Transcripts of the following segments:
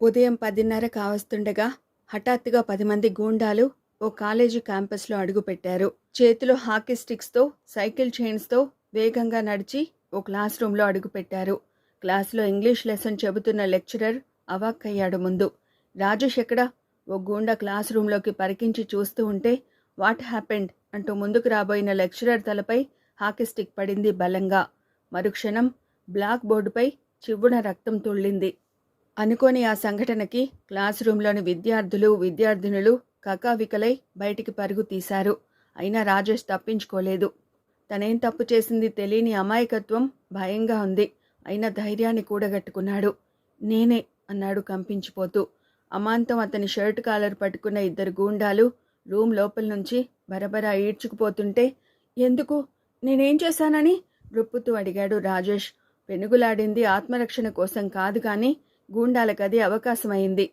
ఉదయం పదిన్నర కావస్తుండగా హఠాత్తుగా పది మంది గూండాలు ఓ కాలేజీ క్యాంపస్లో అడుగుపెట్టారు చేతిలో హాకీ స్టిక్స్తో సైకిల్ చైన్స్తో వేగంగా నడిచి ఓ క్లాస్ రూమ్లో అడుగుపెట్టారు క్లాస్లో ఇంగ్లీష్ లెసన్ చెబుతున్న లెక్చరర్ అవాక్కయ్యాడు ముందు. రాజేష్ ఎక్కడ? ఓ గూండా క్లాస్ రూమ్లోకి పరికించి చూస్తూ ఉంటే వాట్ హ్యాపెండ్? అంటూ ముందుకు రాబోయిన లెక్చరర్ తలపై హాకీ స్టిక్ పడింది బలంగా. మరుక్షణం బ్లాక్ బోర్డుపై చివ్వున రక్తం తుళ్ళింది. అనుకోని ఆ సంఘటనకి క్లాస్ రూంలోని విద్యార్థులు విద్యార్థినులు కకావికలై బయటికి పరుగు తీశారు. అయినా రాజేష్ తప్పించుకోలేదు. తనేం తప్పు చేసింది తెలియని అమాయకత్వం భయంగా ఉంది. అయినా ధైర్యాన్ని కూడగట్టుకున్నాడు. నేనే అన్నాడు కంపించిపోతూ. అమాంతం అతని షర్ట్ కాలర్ పట్టుకున్న ఇద్దరు గూండాలు రూమ్ లోపల నుంచి బరబరా ఈడ్చుకుపోతుంటే ఎందుకు? నేనేం చేశానని? రుప్పుతూ అడిగాడు రాజేష్. పెనుగులాడింది ఆత్మరక్షణ కోసం కాదు కానీ గూండాలకది అవకాశమైంది.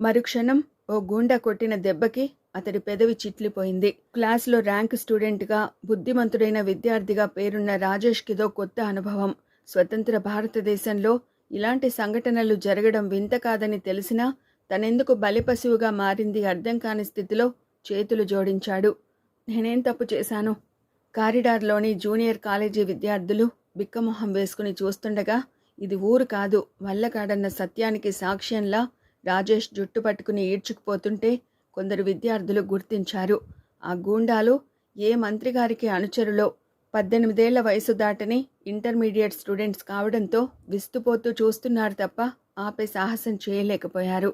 మరుక్షణం ఓ గూండా కొట్టిన దెబ్బకి అతడి పెదవి చిట్లిపోయింది. క్లాసులో ర్యాంక్ స్టూడెంట్గా బుద్ధిమంతుడైన విద్యార్థిగా పేరున్న రాజేష్కిదో కొత్త అనుభవం. స్వతంత్ర భారతదేశంలో ఇలాంటి సంఘటనలు జరగడం వింత కాదని తెలిసినా తనెందుకు బలిపశువుగా మారింది అర్థం కాని స్థితిలో చేతులు జోడించాడు. నేనేం తప్పు చేశాను? కారిడార్లోని జూనియర్ కాలేజీ విద్యార్థులు బిక్కమొహం వేసుకుని చూస్తుండగా ఇది ఊరు కాదు వల్లకాడన్న సత్యానికి సాక్ష్యంలా రాజేష్ జుట్టు పట్టుకుని ఈడ్చుకుపోతుంటే కొందరు విద్యార్థులు గుర్తించారు. ఆ గూండాలు ఏ మంత్రి గారికి అనుచరులో పద్దెనిమిదేళ్ళ వయసు దాటని ఇంటర్మీడియట్ స్టూడెంట్స్ కావడంతో విస్తుపోతూ చూస్తున్నారు తప్ప ఆపే సాహసం చేయలేకపోయారు.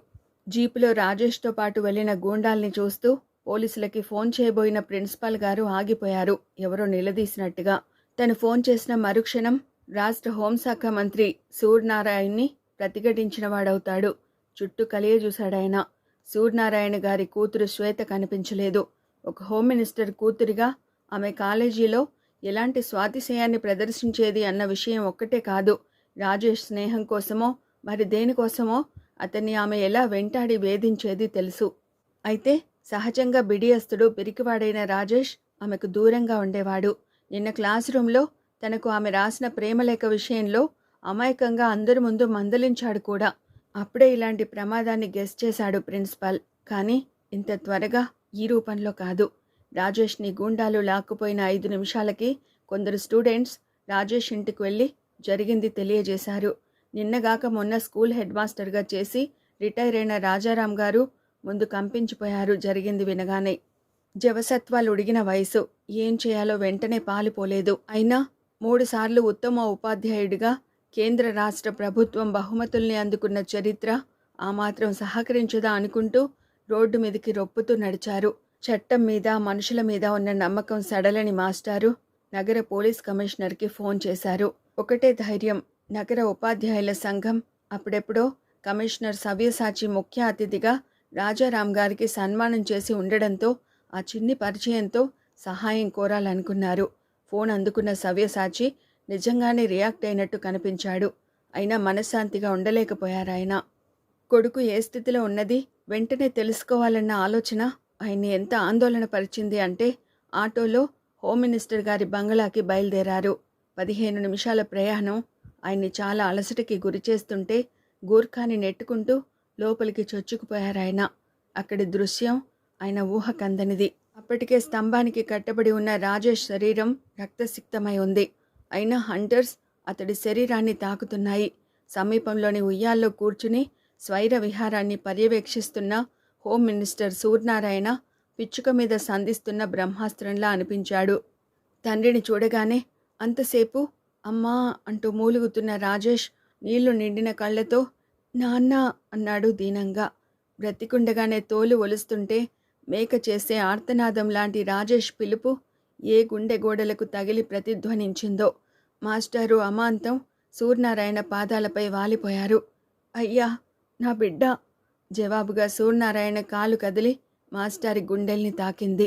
జీపులో రాజేష్తో పాటు వెళ్ళిన గూండాల్ని చూస్తూ పోలీసులకి ఫోన్ చేయబోయిన ప్రిన్సిపాల్ గారు ఆగిపోయారు. ఎవరో నిలదీసినట్టుగా తను ఫోన్ చేసిన మరుక్షణం రాష్ట్ర హోంశాఖ మంత్రి సూర్యనారాయణ్ని ప్రతిఘటించిన వాడవుతాడు. చుట్టూ కలియజూశాడాయన సూర్యనారాయణ గారి కూతురు శ్వేత కనిపించలేదు. ఒక హోమ్ మినిస్టర్ కూతురిగా ఆమె కాలేజీలో ఎలాంటి స్వాతిశయాన్ని ప్రదర్శించేది అన్న విషయం ఒక్కటే కాదు. రాజేష్ స్నేహం కోసమో మరి దేనికోసమో అతన్ని ఆమె ఎలా వెంటాడి వేధించేది తెలుసు. అయితే సహజంగా బిడియస్తుడు పిరికివాడైన రాజేష్ ఆమెకు దూరంగా ఉండేవాడు. నిన్న క్లాస్ రూంలో తనకు ఆమె రాసిన ప్రేమలేఖ విషయంలో అమాయకంగా అందరి ముందు మందలించాడు కూడా. అప్పుడే ఇలాంటి ప్రమాదాన్ని గెస్ చేశాడు ప్రిన్సిపాల్. కానీ ఇంత త్వరగా ఈ రూపంలో కాదు. రాజేష్ని గూండాలు లాక్కుపోయిన ఐదు నిమిషాలకి కొందరు స్టూడెంట్స్ రాజేష్ ఇంటికి వెళ్ళి జరిగింది తెలియజేశారు. నిన్నగాక మొన్న స్కూల్ హెడ్ మాస్టర్గా చేసి రిటైర్ అయిన రాజారాం గారు ముందు కంపించిపోయారు జరిగింది వినగానే. జవసత్వాలు ఉడిగిన వయసు. ఏం చేయాలో వెంటనే పాలుపోలేదు. అయినా మూడుసార్లు ఉత్తమ ఉపాధ్యాయుడిగా కేంద్ర రాష్ట్ర ప్రభుత్వం బహుమతుల్ని అందుకున్న చరిత్ర ఆ మాత్రం సహకరించదా అనుకుంటూ రోడ్డు మీదకి రొప్పుతూ నడిచారు. చట్టం మీద మనుషుల మీద ఉన్న నమ్మకం సడలని మాస్టారు నగర పోలీస్ కమిషనర్కి ఫోన్ చేశారు. ఒకటే ధైర్యం నగర ఉపాధ్యాయుల సంఘం అప్పుడెప్పుడో కమిషనర్ సవ్యసాచి ముఖ్య అతిథిగా రాజారాం గారికి సన్మానం చేసి ఉండడంతో ఆ చిన్ని పరిచయంతో సహాయం కోరాలనుకున్నారు. ఫోన్ అందుకున్న సవ్యసాచి నిజంగానే రియాక్ట్ అయినట్టు కనిపించాడు. అయినా మనశ్శాంతిగా ఉండలేకపోయారాయన కొడుకు ఏ స్థితిలో ఉన్నది? వెంటనే తెలుసుకోవాలన్న ఆలోచన ఆయన్ని ఎంత ఆందోళన పరిచింది అంటే ఆటోలో హోమ్ మినిస్టర్ గారి బంగళాకి బయలుదేరారు. పదిహేను నిమిషాల ప్రయాణం ఆయన్ని చాలా అలసటకి గురిచేస్తుంటే గూర్ఖాని నెట్టుకుంటూ లోపలికి చొచ్చుకుపోయారాయన అక్కడి దృశ్యం ఆయన ఊహకందనిది. అప్పటికే స్తంభానికి కట్టబడి ఉన్న రాజేష్ శరీరం రక్తసిక్తమై ఉంది. అయినా హంటర్స్ అతడి శరీరాన్ని తాకుతున్నాయి. సమీపంలోని ఉయ్యాల్లో కూర్చుని స్వైర విహారాన్ని పర్యవేక్షిస్తున్న హోమ్ మినిస్టర్ సూర్యనారాయణ పిచ్చుక మీద సంధిస్తున్న బ్రహ్మాస్త్రంలా అనిపించాడు. తండ్రిని చూడగానే అంతసేపు అమ్మా అంటూ మూలుగుతున్న రాజేష్ నీళ్ళు నిండిన కళ్ళతో నాన్న అన్నాడు దీనంగా. బ్రతికుండగానే తోలు ఒలుస్తుంటే మేక చేసే ఆర్తనాదం లాంటి రాజేష్ పిలుపు ఏ గుండె గోడలకు తగిలి ప్రతిధ్వనించిందో. మాస్టారు అమాంతం సూర్యనారాయణ పాదాలపై వాలిపోయారు. అయ్యా నా బిడ్డ! జవాబుగా సూర్యనారాయణ కాలు కదిలి మాస్టారి గుండెల్ని తాకింది.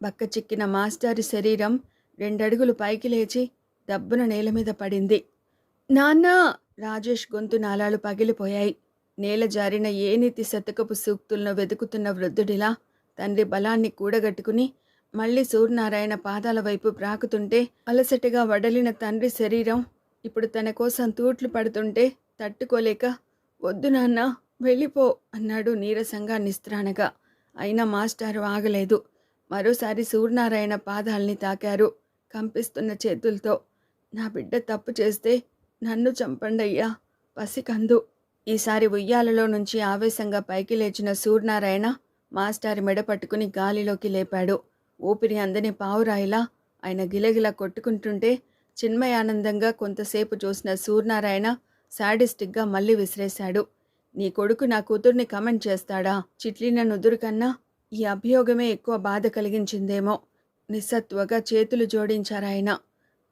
బక్క చిక్కిన మాస్టారి శరీరం రెండడుగులు పైకి లేచి దబ్బున నేల మీద పడింది. నాన్న! రాజేష్ గొంతు నాలాలు పగిలిపోయాయి. నేల జారిన ఏ నీతి శతకపు సూక్తులను వెతుకుతున్న వృద్ధుడిలా తండ్రి బలాన్ని కూడగట్టుకుని మళ్ళీ సూర్యనారాయణ పాదాల వైపు ప్రాకుతుంటే అలసటగా వడలిన తండ్రి శరీరం ఇప్పుడు తన కోసం తూట్లు పడుతుంటే తట్టుకోలేక వద్దు నాన్న వెళ్ళిపో అన్నాడు నీరసంగా నిస్త్రాణగా. అయినా మాస్టారు ఆగలేదు. మరోసారి సూర్యనారాయణ పాదాల్ని తాకారు కంపిస్తున్న చేతులతో. నా బిడ్డ తప్పు చేస్తే నన్ను చంపండయ్యా పసికందు. ఈసారి ఉయ్యాలలో నుంచి ఆవేశంగా పైకి లేచిన సూర్యనారాయణ మాస్టారి మెడ పట్టుకుని గాలిలోకి లేపాడు. ఊపిరి అందని పావురాయిలా ఆయన గిలగిలా కొట్టుకుంటుంటే చిన్మయానందంగా కొంతసేపు చూసిన సూర్యనారాయణ శాడిస్టిక్గా మళ్ళీ విసిరేశాడు. నీ కొడుకు నా కూతుర్ని కమెంట్ చేస్తాడా? చిట్లిన నుదురు కన్నా ఈ అభియోగమే ఎక్కువ బాధ కలిగించిందేమో. నిస్సత్వగా చేతులు జోడించారాయన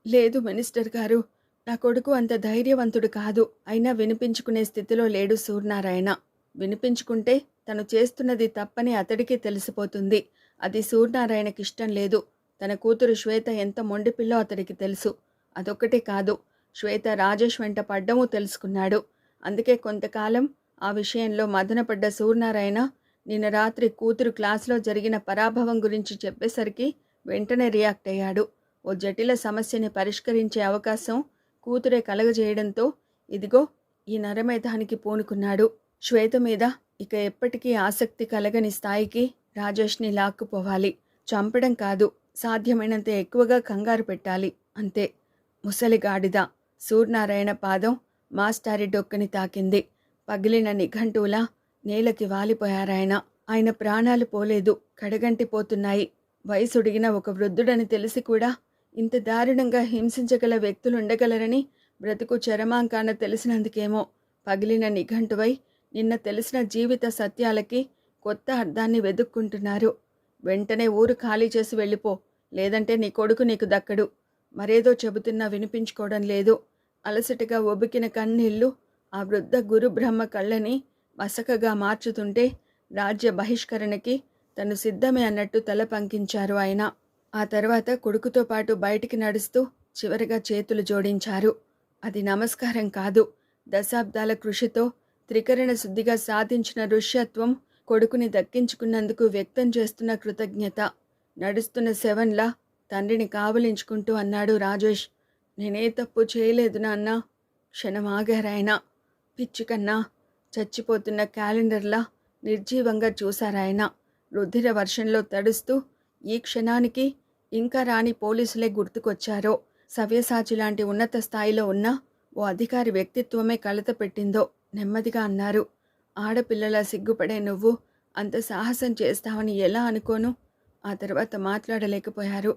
లేదు మినిస్టర్ గారు నా కొడుకు అంత ధైర్యవంతుడు కాదు. అయినా వినిపించుకునే స్థితిలో లేడు సూర్యనారాయణ. వినిపించుకుంటే తను చేస్తున్నది తప్పని అతడికి తెలిసిపోతుంది. అది సూర్యనారాయణకి ఇష్టం లేదు. తన కూతురు శ్వేత ఎంత మొండిపిల్లో అతడికి తెలుసు. అదొక్కటే కాదు శ్వేత రాజేష్ వెంట పడ్డము తెలుసుకున్నాడు. అందుకే కొంతకాలం ఆ విషయంలో మదనపడ్డ సూర్యనారాయణ నిన్న రాత్రి కూతురు క్లాసులో జరిగిన పరాభవం గురించి చెప్పేసరికి వెంటనే రియాక్ట్ అయ్యాడు. ఓ జటిల సమస్యని పరిష్కరించే అవకాశం కూతురే కలగజేయడంతో ఇదిగో ఈ నరమేధానికి పూనుకున్నాడు. శ్వేత మీద ఇక ఎప్పటికీ ఆసక్తి కలగని స్థాయికి రాజేష్ని లాక్కుపోవాలి. చంపడం కాదు సాధ్యమైనంత ఎక్కువగా కంగారు పెట్టాలి. అంతే ముసలిగాడిద. సూర్యనారాయణ పాదం మాస్టారి డొక్కని తాకింది. పగిలిన నిఘంటువులా నేలకి వాలిపోయారాయన. ఆయన ప్రాణాలు పోలేదు కడగంటి పోతున్నాయి. వయసుడిగిన ఒక వృద్ధుడని తెలిసి కూడా ఇంత దారుణంగా హింసించగల వ్యక్తులుండగలరని బ్రతుకు చరమాంకాన తెలిసినందుకేమో పగిలిన నిఘంటువై నిన్న తెలిసిన జీవిత సత్యాలకి కొత్త అర్థాన్ని వెదుక్కుంటున్నారు వెంటనే ఊరు ఖాళీ చేసి వెళ్ళిపో. లేదంటే నీ కొడుకు నీకు దక్కడు. మరేదో చెబుతున్నా వినిపించుకోవడం లేదు. అలసటగా ఒబికిన కన్నీళ్ళు ఆ వృద్ధ గురుబ్రహ్మ కళ్ళని మసకగా మార్చుతుంటే రాజ్య బహిష్కరణకి తను సిద్ధమే అన్నట్టు తల పంకించారు ఆయన. ఆ తర్వాత కొడుకుతో పాటు బయటికి నడుస్తూ చివరిగా చేతులు జోడించారు. అది నమస్కారం కాదు. దశాబ్దాల కృషితో త్రికరణ శుద్ధిగా సాధించిన ఋష్యత్వం కొడుకుని దక్కించుకున్నందుకు వ్యక్తం చేస్తున్న కృతజ్ఞత. నడుస్తున్న సెవెన్లా తండ్రిని కావలించుకుంటూ అన్నాడు రాజేష్. నేనే తప్పు చేయలేదు నాన్న. క్షణం ఆగారాయన పిచ్చికన్నా. చచ్చిపోతున్న క్యాలెండర్లా నిర్జీవంగా చూశారాయన. రుధిర వర్షంలో తడుస్తూ ఈ క్షణానికి ఇంకా రాని పోలీసులే గుర్తుకొచ్చారో. సవ్యసాచి లాంటి ఉన్నత స్థాయిలో ఉన్న ఓ అధికారి వ్యక్తిత్వమే కలత పెట్టిందో. నెమ్మదిగా అన్నారు. ఆడపిల్లలా సిగ్గుపడే నువ్వు అంత సాహసం చేస్తావని ఎలా అనుకోను? ఆ తర్వాత మాట్లాడలేకపోయారు.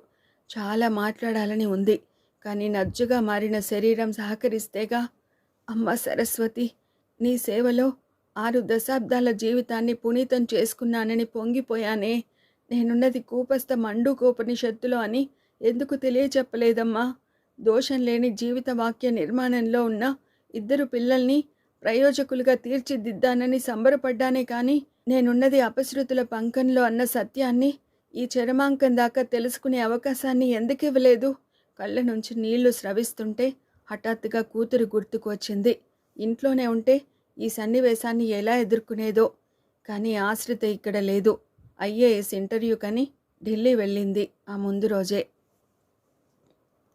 చాలా మాట్లాడాలని ఉంది. కానీ నజ్జుగా మారిన శరీరం సహకరిస్తేగా. అమ్మ సరస్వతి నీ సేవలో ఆరు దశాబ్దాల జీవితాన్ని పునీతం చేసుకున్నానని పొంగిపోయానే. నేనున్నది కూపస్థ మండుకోపనిషత్తులో అని ఎందుకు తెలియచెప్పలేదమ్మా? దోషం లేని జీవిత వాక్య నిర్మాణంలో ఉన్న ఇద్దరు పిల్లల్ని ప్రయోజకులుగా తీర్చిదిద్దానని సంబరపడ్డానే కానీ నేనున్నది అపశృతుల పంకంలో అన్న సత్యాన్ని ఈ చరమాంకం దాకా తెలుసుకునే అవకాశాన్ని ఎందుకు ఇవ్వలేదు? కళ్ళ నుంచి నీళ్ళు స్రవిస్తుంటే హఠాత్తుగా కూతురు గుర్తుకు వచ్చింది. ఇంట్లోనే ఉంటే ఈ సన్నివేశాన్ని ఎలా ఎదుర్కొనేదో కానీ ఆశ్రిత ఇక్కడ లేదు. ఐఏఎస్ ఇంటర్వ్యూ కని ఢిల్లీ వెళ్ళింది ఆ ముందు రోజే.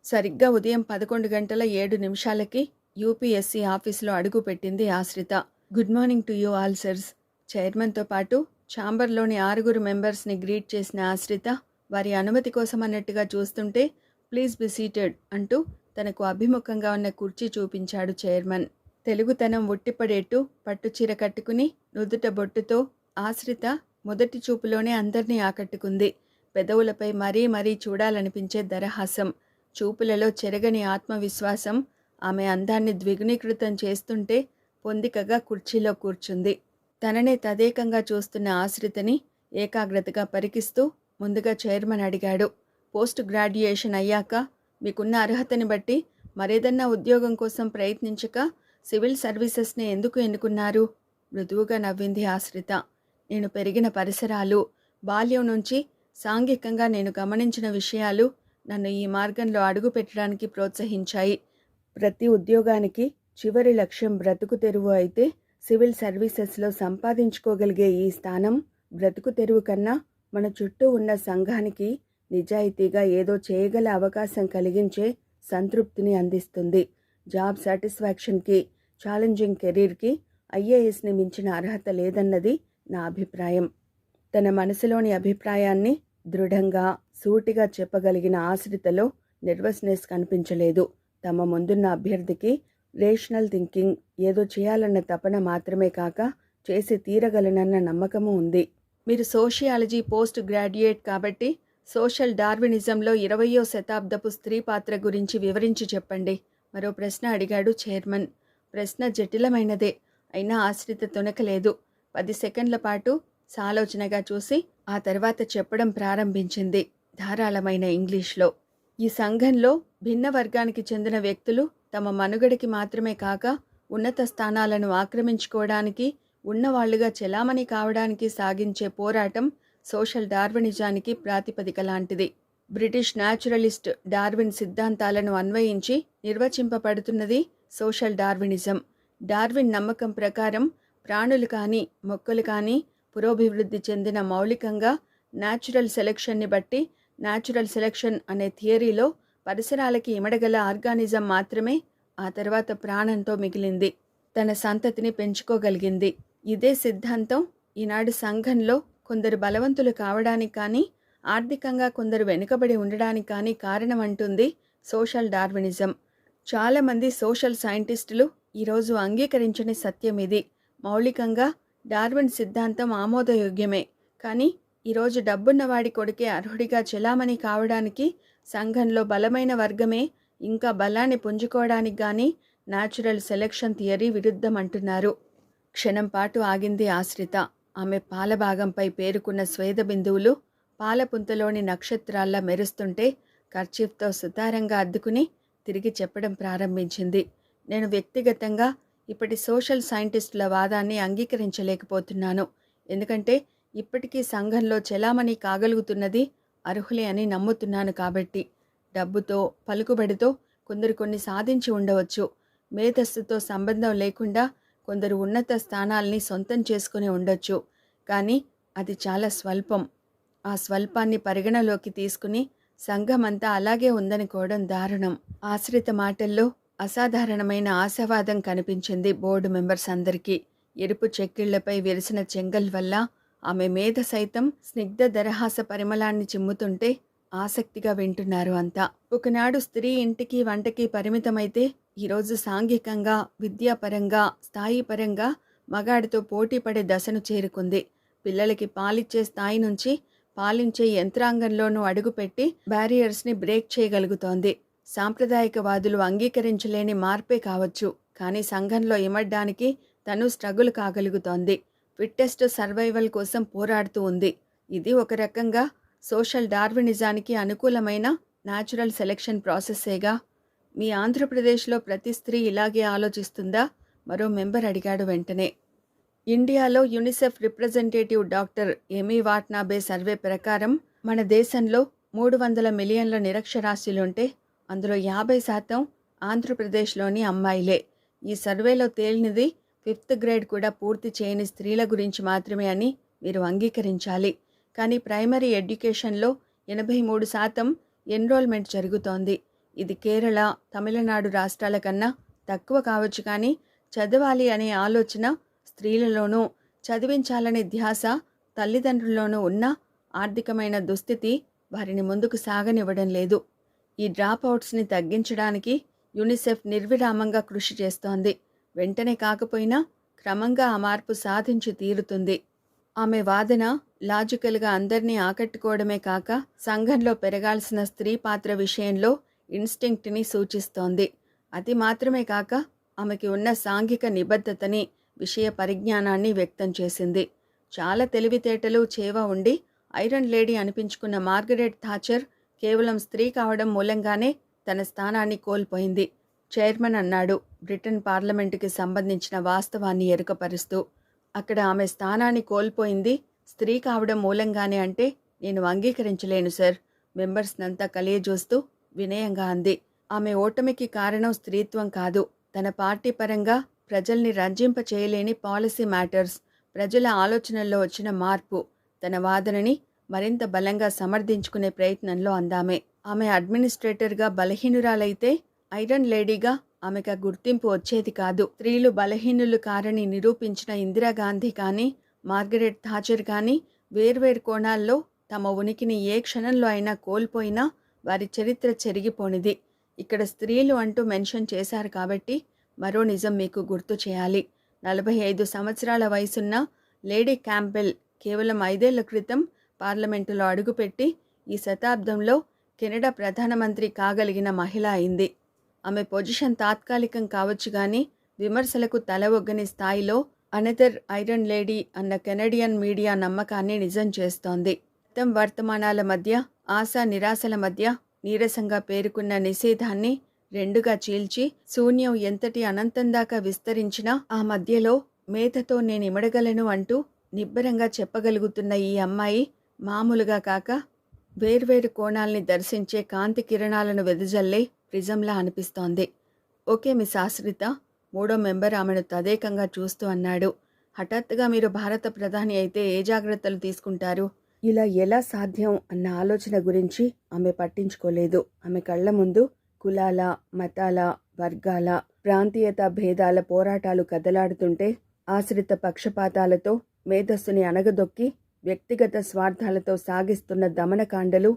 సరిగ్గా ఉదయం పదకొండు గంటల ఏడు నిమిషాలకి యూపీఎస్సీ ఆఫీసులో అడుగుపెట్టింది Ashritha. Good morning to you all sirs. చైర్మన్తో పాటు ఛాంబర్లోని ఆరుగురు మెంబర్స్ని గ్రీట్ చేసిన ఆశ్రిత వారి అనుమతి కోసం అన్నట్టుగా చూస్తుంటే ప్లీజ్ బి సీటెడ్ అంటూ తనకు అభిముఖంగా ఉన్న కుర్చీ చూపించాడు చైర్మన్. తెలుగుతనం ఉట్టిపడేట్టు పట్టుచీర కట్టుకుని నుదుట బొట్టుతో ఆశ్రిత మొదటి చూపులోనే అందరినీ ఆకట్టుకుంది. పెదవులపై మరీ మరీ చూడాలనిపించే దరహాసం. చూపులలో చెరగని ఆత్మవిశ్వాసం ఆమె అందాన్ని ద్విగుణీకృతం చేస్తుంటే పొందికగా కుర్చీలో కూర్చుంది. తననే తదేకంగా చూస్తున్న ఆశ్రితని ఏకాగ్రతగా పరికిస్తూ ముందుగా చైర్మన్ అడిగాడు. పోస్ట్ గ్రాడ్యుయేషన్ అయ్యాక మీకున్న అర్హతని బట్టి మరేదన్నా ఉద్యోగం కోసం ప్రయత్నించక సివిల్ సర్వీసెస్ని ఎందుకు ఎన్నుకున్నారు? మృదువుగా నవ్వింది ఆశ్రిత. నేను పెరిగిన పరిసరాలు బాల్యం నుంచి సాంఘికంగా నేను గమనించిన విషయాలు నన్ను ఈ మార్గంలో అడుగు పెట్టడానికి ప్రోత్సహించాయి. ప్రతి ఉద్యోగానికి చివరి లక్ష్యం బ్రతుకు తెరువు అయితే సివిల్ సర్వీసెస్లో సంపాదించుకోగలిగే ఈ స్థానం బ్రతుకు తెరువు కన్నా మన చుట్టూ ఉన్న సంఘానికి నిజాయితీగా ఏదో చేయగల అవకాశం కలిగించే సంతృప్తిని అందిస్తుంది. జాబ్ సాటిస్ఫాక్షన్కి ఛాలెంజింగ్ కెరీర్కి ఐఏఎస్ని మించిన అర్హత లేదన్నది నా అభిప్రాయం. తన మనసులోని అభిప్రాయాన్ని దృఢంగా సూటిగా చెప్పగలిగిన ఆశ్రితలో నెర్వస్నెస్ కనిపించలేదు. తమ ముందున్న అభ్యర్థికి రేషనల్ థింకింగ్ ఏదో చేయాలన్న తపన మాత్రమే కాక చేసి తీరగలనన్న నమ్మకము ఉంది. మీరు సోషియాలజీ పోస్ట్ గ్రాడ్యుయేట్ కాబట్టి సోషల్ డార్వినిజంలో ఇరవయో శతాబ్దపు స్త్రీ పాత్ర గురించి వివరించి చెప్పండి. మరో ప్రశ్న అడిగాడు చైర్మన్. ప్రశ్న జటిలమైనదే అయినా ఆశ్రిత తొనకలేదు పది సెకండ్ల పాటు సాలోచనగా చూసి ఆ తర్వాత చెప్పడం ప్రారంభించింది. ధారాళమైన ఇంగ్లీష్లో. ఈ సంఘంలో భిన్న వర్గానికి చెందిన వ్యక్తులు తమ మనుగడకి మాత్రమే కాక ఉన్నత స్థానాలను ఆక్రమించుకోవడానికి ఉన్నవాళ్ళుగా చెలామణి కావడానికి సాగించే పోరాటం సోషల్ డార్వినిజానికి ప్రాతిపదిక లాంటిది. బ్రిటిష్ న్యాచురలిస్ట్ డార్విన్ సిద్ధాంతాలను అన్వయించి నిర్వచింపబడుతున్నది సోషల్ డార్వినిజం. డార్విన్ నమ్మకం ప్రకారం ప్రాణులు కానీ మొక్కలు కానీ పురోభివృద్ధి చెందిన మౌలికంగా న్యాచురల్ సెలెక్షన్ని బట్టి న్యాచురల్ సెలెక్షన్ అనే థియరీలో పరిసరాలకి ఇమడగల ఆర్గానిజం మాత్రమే ఆ తర్వాత ప్రాణంతో మిగిలింది. తన సంతతిని పెంచుకోగలిగింది. ఇదే సిద్ధాంతం ఈనాడు సంఘంలో కొందరు బలవంతులు కావడానికి కానీ ఆర్థికంగా కొందరు వెనుకబడి ఉండడానికి కానీ కారణం అంటుంది సోషల్ డార్వినిజం. చాలామంది సోషల్ సైంటిస్టులు ఈరోజు అంగీకరించని సత్యం ఇది. మౌలికంగా డార్విన్ సిద్ధాంతం ఆమోదయోగ్యమే. కానీ ఈరోజు డబ్బున్నవాడి కొడుకే అర్హుడిగా చెలామణి కావడానికి సంఘంలో బలమైన వర్గమే ఇంకా బలాన్ని పుంజుకోవడానికి గాని న్యాచురల్ సెలెక్షన్ థియరీ విరుద్ధం అంటున్నారు క్షణం పాటు ఆగింది ఆశ్రిత. ఆమె పాలభాగంపై పేరుకున్న స్వేద బిందువులు పాలపుంతలోని నక్షత్రాల్లా మెరుస్తుంటే కర్చీఫ్తో సుతారంగా అద్దుకుని తిరిగి చెప్పడం ప్రారంభించింది. నేను వ్యక్తిగతంగా ఇప్పటి సోషల్ సైంటిస్టుల వాదాన్ని అంగీకరించలేకపోతున్నాను. ఎందుకంటే ఇప్పటికీ సంఘంలో చెలామణి కాగలుగుతున్నది అర్హులే అని నమ్ముతున్నాను కాబట్టి. డబ్బుతో పలుకుబడితో కొందరు కొన్ని సాధించి ఉండవచ్చు. మేధస్సుతో సంబంధం లేకుండా కొందరు ఉన్నత స్థానాల్ని సొంతం చేసుకుని ఉండొచ్చు. కానీ అది చాలా స్వల్పం. ఆ స్వల్పాన్ని పరిగణలోకి తీసుకుని సంఘమంతా అలాగే ఉందనుకోవడం దారుణం. ఆశ్రిత మాటల్లో అసాధారణమైన ఆశావాదం కనిపించింది బోర్డు మెంబర్స్ అందరికీ. ఎరుపు చెక్కిళ్ళపై విరిసిన చెంగల్ వల్ల ఆమె మీద సైతం స్నిగ్ధ దరహాస పరిమళాన్ని చిమ్ముతుంటే ఆసక్తిగా వింటున్నారు అంతా. ఒకనాడు స్త్రీ ఇంటికి వంటకి పరిమితమైతే ఈరోజు సాంఘికంగా విద్యాపరంగా స్థాయిపరంగా మగాడితో పోటీపడే దశను చేరుకుంది. పిల్లలకి పాలిచ్చే స్థాయి నుంచి పాలించే యంత్రాంగంలోనూ అడుగుపెట్టి బ్యారియర్స్ని బ్రేక్ చేయగలుగుతోంది. సాంప్రదాయకవాదులు అంగీకరించలేని మార్పే కావచ్చు కానీ సంఘంలో ఇమడ్డానికి తను స్ట్రగుల్ కాగలుగుతోంది. ఫిట్టెస్ట్ సర్వైవల్ కోసం పోరాడుతూ ఉంది. ఇది ఒక రకంగా సోషల్ డార్వినిజానికి అనుకూలమైన న్యాచురల్ సెలెక్షన్ ప్రాసెస్సేగా మీ ఆంధ్రప్రదేశ్లో ప్రతి స్త్రీ ఇలాగే ఆలోచిస్తుందా? మరో మెంబర్ అడిగాడు వెంటనే. ఇండియాలో UNICEF representative doctor Amy Watanabe survey ప్రకారం మన దేశంలో మూడు వందల మిలియన్ల నిరక్షరాస్యులుంటే అందులో యాభై శాతం ఆంధ్రప్రదేశ్లోని అమ్మాయిలే. ఈ సర్వేలో తేలినది ఫిఫ్త్ గ్రేడ్ కూడా పూర్తి చేయని స్త్రీల గురించి మాత్రమే అని మీరు అంగీకరించాలి. కానీ ప్రైమరీ ఎడ్యుకేషన్లో ఎనభై మూడు శాతం ఎన్రోల్మెంట్ జరుగుతోంది. ఇది కేరళ తమిళనాడు రాష్ట్రాల కన్నా తక్కువ కావచ్చు కానీ చదవాలి అనే ఆలోచన స్త్రీలలోనూ చదివించాలనే ధ్యాస తల్లిదండ్రుల్లోనూ ఉన్న ఆర్థికమైన దుస్థితి వారిని ముందుకు సాగనివ్వడం లేదు. ఈ డ్రాప్ అవుట్స్ని తగ్గించడానికి యునిసెఫ్ నిర్విరామంగా కృషి చేస్తోంది. వెంటనే కాకపోయినా క్రమంగా ఆ మార్పు సాధించి తీరుతుంది. ఆమె వాదన లాజికల్గా అందరినీ ఆకట్టుకోవడమే కాక సంఘంలో పెరగాల్సిన స్త్రీ పాత్ర విషయంలో ఇన్స్టింక్ట్ని సూచిస్తోంది. అది మాత్రమే కాక ఆమెకి ఉన్న సాంఘిక నిబద్ధతని విషయ పరిజ్ఞానాన్ని వ్యక్తం చేసింది. చాలా తెలివితేటలు చేవ ఉండి ఐరన్ లేడీ అనిపించుకున్న మార్గరెట్ థాచర్ కేవలం స్త్రీ కావడం మూలంగానే తన స్థానాన్ని కోల్పోయింది. చైర్మన్ అన్నాడు బ్రిటన్ పార్లమెంటుకి సంబంధించిన వాస్తవాన్ని ఎరుకపరుస్తూ. అక్కడ ఆమె స్థానాన్ని కోల్పోయింది. స్త్రీ కావడం మూలంగానే అంటే నేను అంగీకరించలేను సార్. మెంబర్స్నంతా కలియజూస్తూ వినయంగా అంది. ఆమె ఓటమికి కారణం స్త్రీత్వం కాదు. తన పార్టీ పరంగా ప్రజల్ని రంజింప చేయలేని పాలసీ మ్యాటర్స్ ప్రజల ఆలోచనల్లో వచ్చిన మార్పు తన వాదనని మరింత బలంగా సమర్థించుకునే ప్రయత్నంలో అందామే. ఆమె అడ్మినిస్ట్రేటర్గా బలహీనురాలైతే ఐరన్ లేడీగా ఆమెకు గుర్తింపు వచ్చేది కాదు. స్త్రీలు బలహీనులు కారని నిరూపించిన ఇందిరాగాంధీ కానీ మార్గరెట్ థాచర్ కానీ వేర్వేరు కోణాల్లో తమ ఉనికిని ఏ క్షణంలో అయినా కోల్పోయినా వారి చరిత్ర చెరిగిపోనిది. ఇక్కడ స్త్రీలు అంటూ మెన్షన్ చేశారు కాబట్టి మరో నిజం మీకు గుర్తు చేయాలి. నలభై ఐదు సంవత్సరాల వయసున్న లేడీ క్యాంపెల్ కేవలం ఐదేళ్ళ క్రితం పార్లమెంటులో అడుగుపెట్టి ఈ శతాబ్దంలో కెనడా ప్రధానమంత్రి కాగలిగిన మహిళ అయింది. ఆమె పొజిషన్ తాత్కాలికం కావచ్చు కానీ విమర్శలకు తల ఒగ్గని స్థాయిలో అనదర్ ఐరన్ లేడీ అన్న కెనడియన్ మీడియా నమ్మకాన్ని నిజం చేస్తోంది. గతం వర్తమానాల మధ్య ఆశ నిరాశల మధ్య నీరసంగా పేరుకున్న నిషేధాన్ని రెండుగా చీల్చి శూన్యం ఎంతటి అనంతం దాకా విస్తరించినా ఆ మధ్యలో మేతతో నేను ఇమడగలను అంటూ నిబ్బరంగా చెప్పగలుగుతున్న ఈ అమ్మాయి మామూలుగా కాక వేర్వేరు కోణాల్ని దర్శించే కాంతి కిరణాలను వెదజల్లే ప్రిజంలా అనిపిస్తోంది. ఓకే మిస్ ఆశ్రిత మూడో మెంబర్ ఆమెను తదేకంగా చూస్తూ అన్నాడు. హఠాత్తుగా మీరు భారత ప్రధాని అయితే ఏ జాగ్రత్తలు తీసుకుంటారు? ఇలా ఎలా సాధ్యం అన్న ఆలోచన గురించి ఆమె పట్టించుకోలేదు. ఆమె కళ్ళ ముందు కులాల మతాల వర్గాల ప్రాంతీయత భేదాల పోరాటాలు కదలాడుతుంటే ఆశ్రిత పక్షపాతాలతో మేధస్సుని అణగదొక్కి వ్యక్తిగత స్వార్థాలతో సాగిస్తున్న దమనకాండలు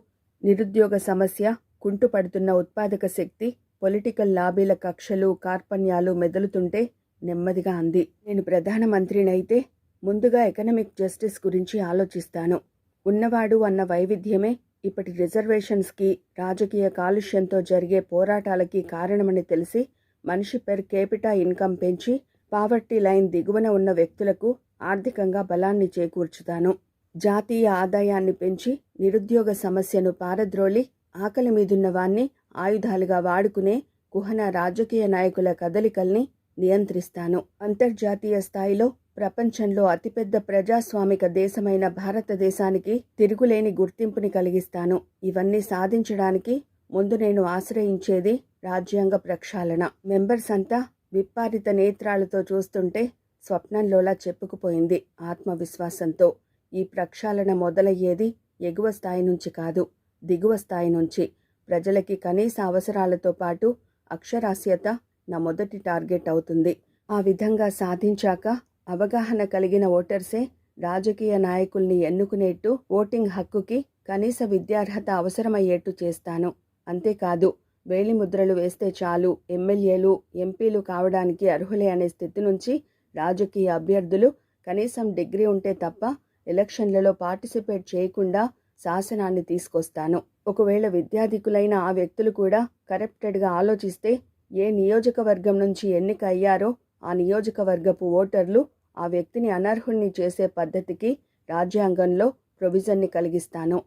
నిరుద్యోగ సమస్య కుంటుపడుతున్న ఉత్పాదక శక్తి పొలిటికల్ లాబీల కక్షలు కార్పణ్యాలు మెదులుతుంటే నెమ్మదిగా అంది. నేను ప్రధానమంత్రినైతే ముందుగా ఎకనమిక్ జస్టిస్ గురించి ఆలోచిస్తాను. ఉన్నవాడు అన్న వైవిధ్యమే ఇప్పటి రిజర్వేషన్స్కి రాజకీయ కాలుష్యంతో జరిగే పోరాటాలకి కారణమని తెలిసి మనిషి పెర్ కేపిటా ఇన్కమ్ పెంచి పావర్టీ లైన్ దిగువన ఉన్న వ్యక్తులకు ఆర్థికంగా బలాన్ని చేకూర్చుతాను. జాతీయ ఆదాయాన్ని పెంచి నిరుద్యోగ సమస్యను పారద్రోలి ఆకలి మీదున్నవాన్ని ఆయుధాలుగా వాడుకునే కుహన రాజకీయ నాయకుల కదలికల్ని నియంత్రిస్తాను. అంతర్జాతీయ స్థాయిలో ప్రపంచంలో అతిపెద్ద ప్రజాస్వామిక దేశమైన భారతదేశానికి తిరుగులేని గుర్తింపుని కలిగిస్తాను. ఇవన్నీ సాధించడానికి ముందు నేను ఆశ్రయించేది రాజ్యాంగ ప్రక్షాళన. మెంబర్స్ అంతా విప్పారిత నేత్రాలతో చూస్తుంటే స్వప్నంలోలా చెప్పుకుపోయింది ఆత్మవిశ్వాసంతో. ఈ ప్రక్షాళన మొదలయ్యేది ఎగువ స్థాయి నుంచి కాదు. దిగువ స్థాయి నుంచి ప్రజలకి కనీస అవసరాలతో పాటు అక్షరాస్యత నా మొదటి టార్గెట్ అవుతుంది. ఆ విధంగా సాధించాక అవగాహన కలిగిన ఓటర్సే రాజకీయ నాయకుల్ని ఎన్నుకునేట్టు ఓటింగ్ హక్కుకి కనీస విద్యార్హత అవసరమయ్యేట్టు చేస్తాను. అంతేకాదు వేలిముద్రలు వేస్తే చాలు ఎమ్మెల్యేలు ఎంపీలు కావడానికి అర్హులే అనే స్థితి నుంచి రాజకీయ అభ్యర్థులు కనీసం డిగ్రీ ఉంటే తప్ప ఎలక్షన్లలో పార్టిసిపేట్ చేయకుండా శాసనాన్ని తీసుకొస్తాను. ఒకవేళ విద్యాధికులైన ఆ వ్యక్తులు కూడా కరప్టెడ్గా ఆలోచిస్తే ఏ నియోజకవర్గం నుంచి ఎన్నిక అయ్యారో ఆ నియోజకవర్గపు ఓటర్లు ఆ వ్యక్తిని అనర్హుణ్ణి చేసే పద్ధతికి రాజ్యాంగంలో ప్రొవిజన్ని కలిగిస్తాను.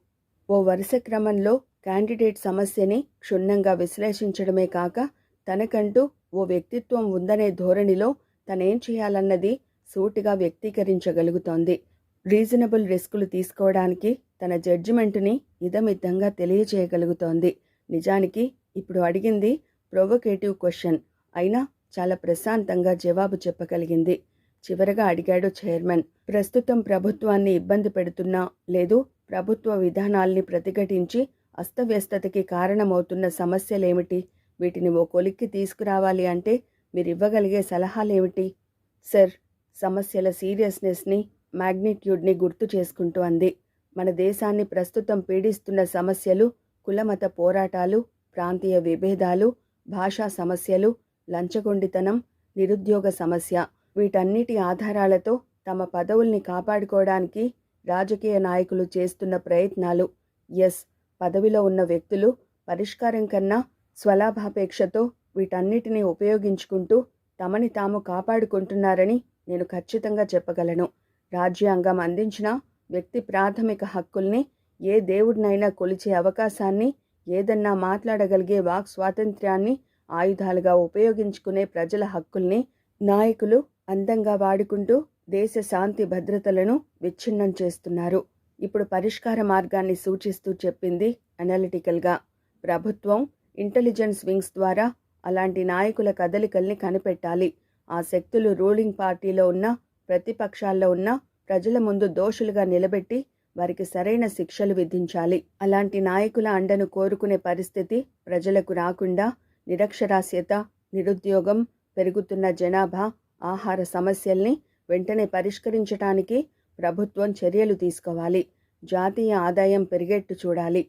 ఓ వరుస క్రమంలో క్యాండిడేట్ సమస్యని క్షుణ్ణంగా విశ్లేషించడమే కాక తనకంటూ ఓ వ్యక్తిత్వం ఉందనే ధోరణిలో తనేం చేయాలన్నది సూటిగా వ్యక్తీకరించగలుగుతోంది. రీజనబుల్ రిస్కులు తీసుకోవడానికి తన జడ్జిమెంట్ని ఇదమిద్దంగా తెలియచేయగలుగుతోంది. నిజానికి ఇప్పుడు అడిగింది ప్రొవొకేటివ్ క్వశ్చన్. అయినా చాలా ప్రశాంతంగా జవాబు చెప్పగలిగింది. చివరగా అడిగాడు చైర్మన్. ప్రస్తుతం ప్రభుత్వాన్ని ఇబ్బంది పెడుతున్నా లేదు ప్రభుత్వ విధానాల్ని ప్రతిఘటించి అస్తవ్యస్తతకి కారణమవుతున్న సమస్యలేమిటి? వీటిని ఓ కొలిక్కి తీసుకురావాలి అంటే మీరు ఇవ్వగలిగే సలహాలేమిటి? సార్ సమస్యల సీరియస్నెస్ని మ్యాగ్నిట్యూడ్ని గుర్తు చేసుకుంటూ అంది. మన దేశాన్ని ప్రస్తుతం పీడిస్తున్న సమస్యలు కులమత పోరాటాలు ప్రాంతీయ విభేదాలు భాషా సమస్యలు లంచగొండితనం నిరుద్యోగ సమస్య వీటన్నిటి ఆధారాలతో తమ పదవుల్ని కాపాడుకోవడానికి రాజకీయ నాయకులు చేస్తున్న ప్రయత్నాలు. ఎస్. పదవిలో ఉన్న వ్యక్తులు పరిష్కారం కన్నా స్వలాభాపేక్షతో వీటన్నిటిని ఉపయోగించుకుంటూ తమని తాము కాపాడుకుంటున్నారని నేను ఖచ్చితంగా చెప్పగలను. రాజ్యాంగం అందించిన వ్యక్తి ప్రాథమిక హక్కుల్ని ఏ దేవుడినైనా కొలిచే అవకాశాన్ని ఏదన్నా మాట్లాడగలిగే వాక్ స్వాతంత్ర్యాన్ని ఆయుధాలుగా ఉపయోగించుకునే ప్రజల హక్కుల్ని నాయకులు అందంగా వాడుకుంటూ దేశ శాంతి భద్రతలను విచ్ఛిన్నం చేస్తున్నారు. ఇప్పుడు పరిష్కార మార్గాన్ని సూచిస్తూ చెప్పింది అనలిటికల్గా. ప్రభుత్వం ఇంటెలిజెన్స్ వింగ్స్ ద్వారా అలాంటి నాయకుల కదలికల్ని కనిపెట్టాలి. ఆ శక్తులు రూలింగ్ పార్టీలో ఉన్న ప్రతిపక్షాల్లో ఉన్న ప్రజల ముందు దోషులుగా నిలబెట్టి వారికి సరైన శిక్షలు విధించాలి. అలాంటి నాయకుల అండను కోరుకునే పరిస్థితి ప్రజలకు రాకుండా నిరక్షరాస్యత నిరుద్యోగం పెరుగుతున్న జనాభా ఆహార సమస్యల్ని వెంటనే పరిష్కరించడానికి ప్రభుత్వం చర్యలు తీసుకోవాలి. జాతీయ ఆదాయం పెరిగేట్టు చూడాలి.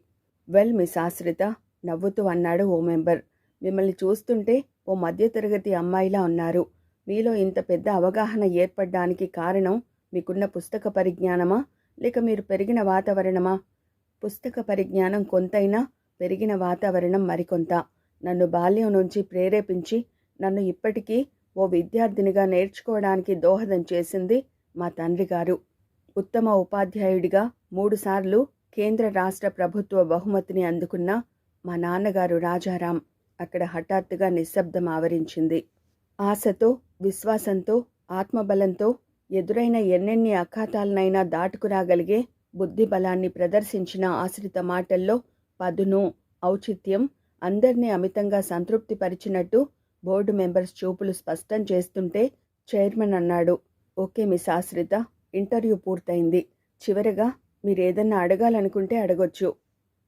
వెల్ మిస్ ఆశ్రిత నవ్వుతూ అన్నాడు ఓ మెంబర్. మిమ్మల్ని చూస్తుంటే ఓ మధ్యతరగతి అమ్మాయిలా ఉన్నారు. మీలో ఇంత పెద్ద అవగాహన ఏర్పడడానికి కారణం మీకున్న పుస్తక పరిజ్ఞానమా? లేక మీరు పెరిగిన వాతావరణమా? పుస్తక పరిజ్ఞానం కొంతైనా పెరిగిన వాతావరణం మరికొంత. నన్ను బాల్యం నుంచి ప్రేరేపించి నన్ను ఇప్పటికీ ఓ విద్యార్థినిగా నేర్చుకోవడానికి దోహదం చేసింది మా తండ్రి గారు. ఉత్తమ ఉపాధ్యాయుడిగా మూడుసార్లు కేంద్ర రాష్ట్ర ప్రభుత్వ బహుమతిని అందుకున్న మా నాన్నగారు రాజారాం అక్కడ హఠాత్తుగా నిశ్శబ్దం ఆవరించింది. ఆశతో విశ్వాసంతో ఆత్మబలంతో ఎదురైన ఎన్నెన్ని అఖాతాలనైనా దాటుకురాగలిగే బుద్ధి బలాన్ని ప్రదర్శించిన ఆశ్రిత మాటల్లో పదును ఔచిత్యం అందరినీ అమితంగా సంతృప్తిపరిచినట్టు బోర్డు మెంబర్స్ చూపులు స్పష్టం చేస్తుంటే చైర్మన్ అన్నాడు. ఓకే మిస్ ఆశ్రిత ఇంటర్వ్యూ పూర్తయింది. చివరగా మీరేదన్నా అడగాలనుకుంటే అడగొచ్చు.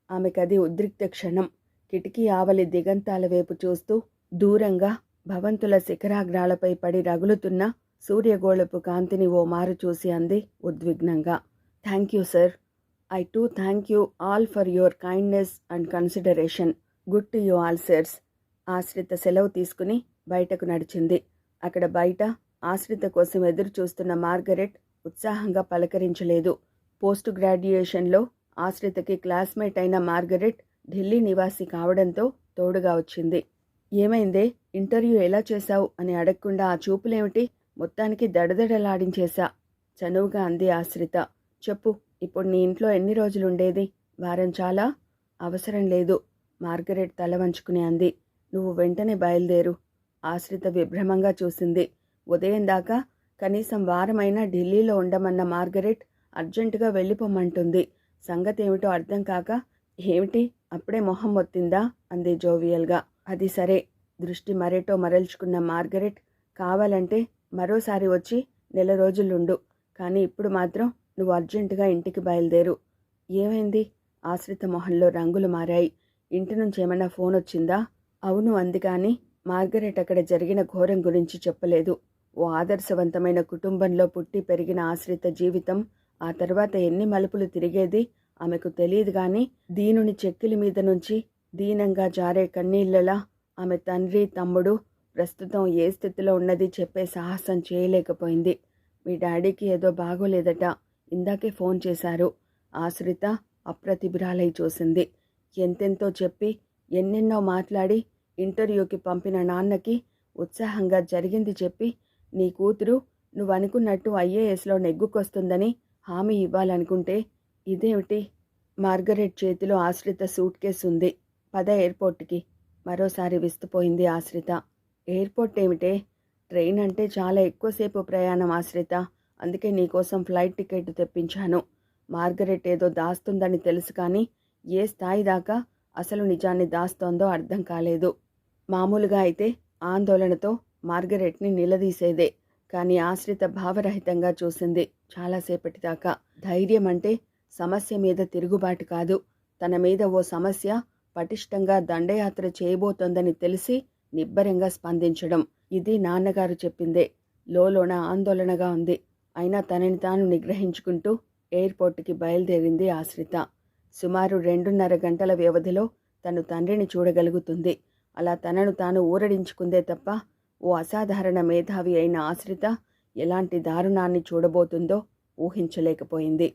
ఆమెకది ఉద్రిక్త క్షణం. కిటికీ ఆవలి దిగంతాల వైపు చూస్తూ దూరంగా భవంతుల శిఖరాగ్రాలపై పడి రగులుతున్న సూర్యగోళపు కాంతిని ఓ మారు చూసి అంది ఉద్విగ్నంగా. Thank you sir. I too thank you all for your kindness and consideration. Good to you all sirs. Ashrita సెలవు తీసుకుని బయటకు నడిచింది. అక్కడ బయట ఆశ్రిత కోసం ఎదురు చూస్తున్న మార్గరెట్ ఉత్సాహంగా పలకరించలేదు. పోస్ట్ గ్రాడ్యుయేషన్లో ఆశ్రితకి క్లాస్మేట్ అయిన మార్గరెట్ ఢిల్లీ నివాసి కావడంతో తోడుగా వచ్చింది. ఏమైందే? ఇంటర్వ్యూ ఎలా చేశావు? అని అడగకుండా ఆ చూపులేమిటి? మొత్తానికి దడదడలాడించేశా. చనువుగా అంది ఆశ్రిత. చెప్పు ఇప్పుడు నీ ఇంట్లో ఎన్ని రోజులుండేది? వారం చాలా? అవసరం లేదు. మార్గరెట్ తల వంచుకుని అంది. నువ్వు వెంటనే బయలుదేరు. ఆశ్రిత విభ్రమంగా చూసింది. ఉదయం దాకా కనీసం వారమైనా ఢిల్లీలో ఉండమన్న మార్గరెట్ అర్జెంటుగా వెళ్ళిపోమంటుంది. సంగతి ఏమిటో అర్థం కాక ఏమిటి? అప్పుడే మొహం మొత్తిందా అంది జోవియల్గా. అది సరే. దృష్టి మరేటో మరల్చుకున్న మార్గరెట్ కావాలంటే మరోసారి వచ్చి నెల రోజులుండు. కానీ ఇప్పుడు మాత్రం నువ్వు అర్జెంటుగా ఇంటికి బయలుదేరు. ఏమైంది? ఆశ్రిత మొహంలో రంగులు మారాయి. ఇంటి నుంచి ఏమైనా ఫోన్ వచ్చిందా? అవును అంది కానీ మార్గరెట్ అక్కడ జరిగిన ఘోరం గురించి చెప్పలేదు. ఓ ఆదర్శవంతమైన కుటుంబంలో పుట్టి పెరిగిన ఆశ్రిత జీవితం ఆ తర్వాత ఎన్ని మలుపులు తిరిగేది ఆమెకు తెలియదు కానీ దీనుని చెక్కిలి మీద నుంచి దీనంగా జారే కన్నీళ్ళలా ఆమె తండ్రి తమ్ముడు ప్రస్తుతం ఏ స్థితిలో ఉన్నది చెప్పే సాహసం చేయలేకపోయింది. మీ డాడీకి ఏదో బాగోలేదట. ఇందాకే ఫోన్ చేశారు. ఆశ్రిత అప్రతిభురాలై చూసింది. ఎంతెంతో చెప్పి ఎన్నెన్నో మాట్లాడి ఇంటర్వ్యూకి పంపిన నాన్నకి ఉత్సాహంగా జరిగింది చెప్పి నీ కూతురు నువ్వనుకున్నట్టు ఐఏఎస్లో నెగ్గుకొస్తుందని హామీ ఇవ్వాలనుకుంటే ఇదేమిటి? మార్గరెట్ చేతిలో ఆశ్రిత సూట్ కేసు ఉంది పద ఎయిర్పోర్ట్కి. మరోసారి విస్తుపోయింది ఆశ్రిత. ఎయిర్పోర్ట్ ఏమిటే? ట్రైన్ అంటే చాలా ఎక్కువసేపు ప్రయాణం ఆశ్రిత. అందుకే నీకోసం ఫ్లైట్ టికెట్ తెప్పించాను. మార్గరెట్ ఏదో దాస్తుందని తెలుసు కానీ ఏ స్థాయి దాకా అసలు నిజాన్ని దాస్తోందో అర్థం కాలేదు. మామూలుగా అయితే ఆందోళనతో మార్గరెట్ని నిలదీసేదే కానీ ఆశ్రిత భావరహితంగా చూసింది చాలాసేపటి దాకా ధైర్యం అంటే సమస్య మీద తిరుగుబాటు కాదు. తన మీద ఓ సమస్య పటిష్టంగా దండయాత్ర చేయబోతోందని తెలిసి నిబ్బరంగా స్పందించడం. ఇది నాన్నగారు చెప్పిందే. లోలోన ఆందోళనగా ఉంది. అయినా తనని తాను నిగ్రహించుకుంటూ ఎయిర్పోర్ట్కి బయలుదేరింది ఆశ్రిత. సుమారు రెండున్నర గంటల వ్యవధిలో తను తండ్రిని చూడగలుగుతుంది. అలా తనను తాను ఊరడించుకుందే తప్ప ఓ అసాధారణ మేధావి అయిన ఆశ్రిత ఎలాంటి దారుణాన్ని చూడబోతుందో ఊహించలేకపోయింది.